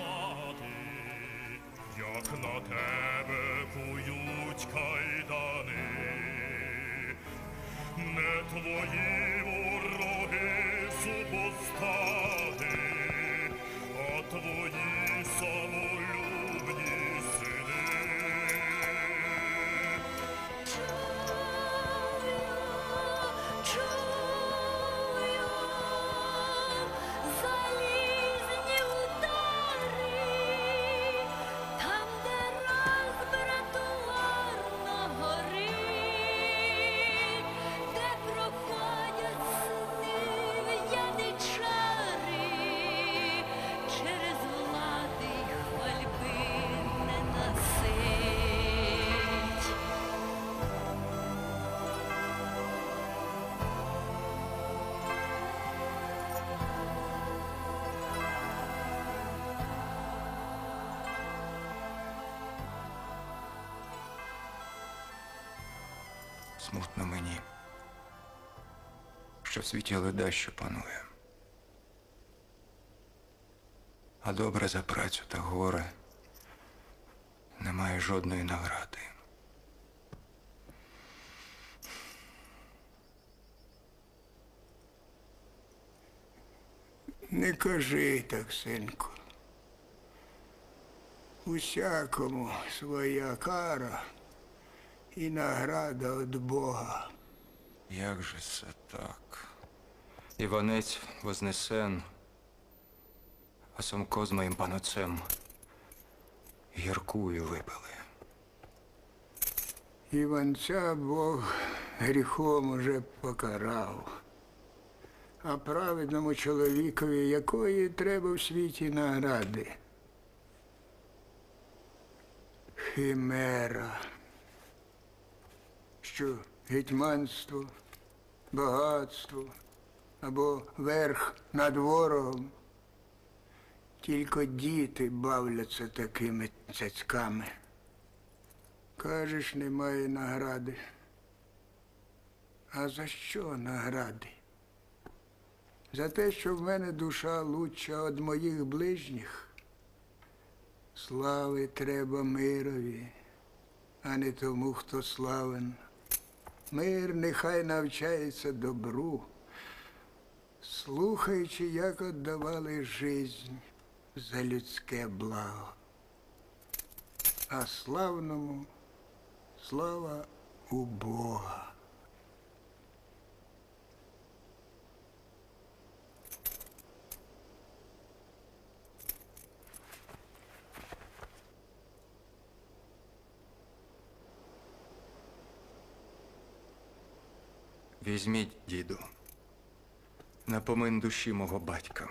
мати, як на тебе кують кайдани, не твої Смутно мені, що в світі леда, що панує. А добре за працю та горе немає жодної награди. Не кажи так, синку. Усякому своя кара і награда від Бога. Як же це так? Іванець вознесен, а Сомко з моїм паноцем гіркую випили. Іванця Бог гріхом уже покарав. А праведному чоловікові якої треба в світі награди? Химера. Що гетьманство, багатство або верх над ворогом. Тільки діти бавляться такими цяцьками. Кажеш, немає награди. А за що награди? За те, що в мене душа лучша від моїх ближніх. Слави треба мирові, а не тому, хто славен. Мир нехай навчається добру, слухаючи, як віддавали жизнь за людське благо. А славному слава у Бога. Візьміть, діду, напомин душі мого батька.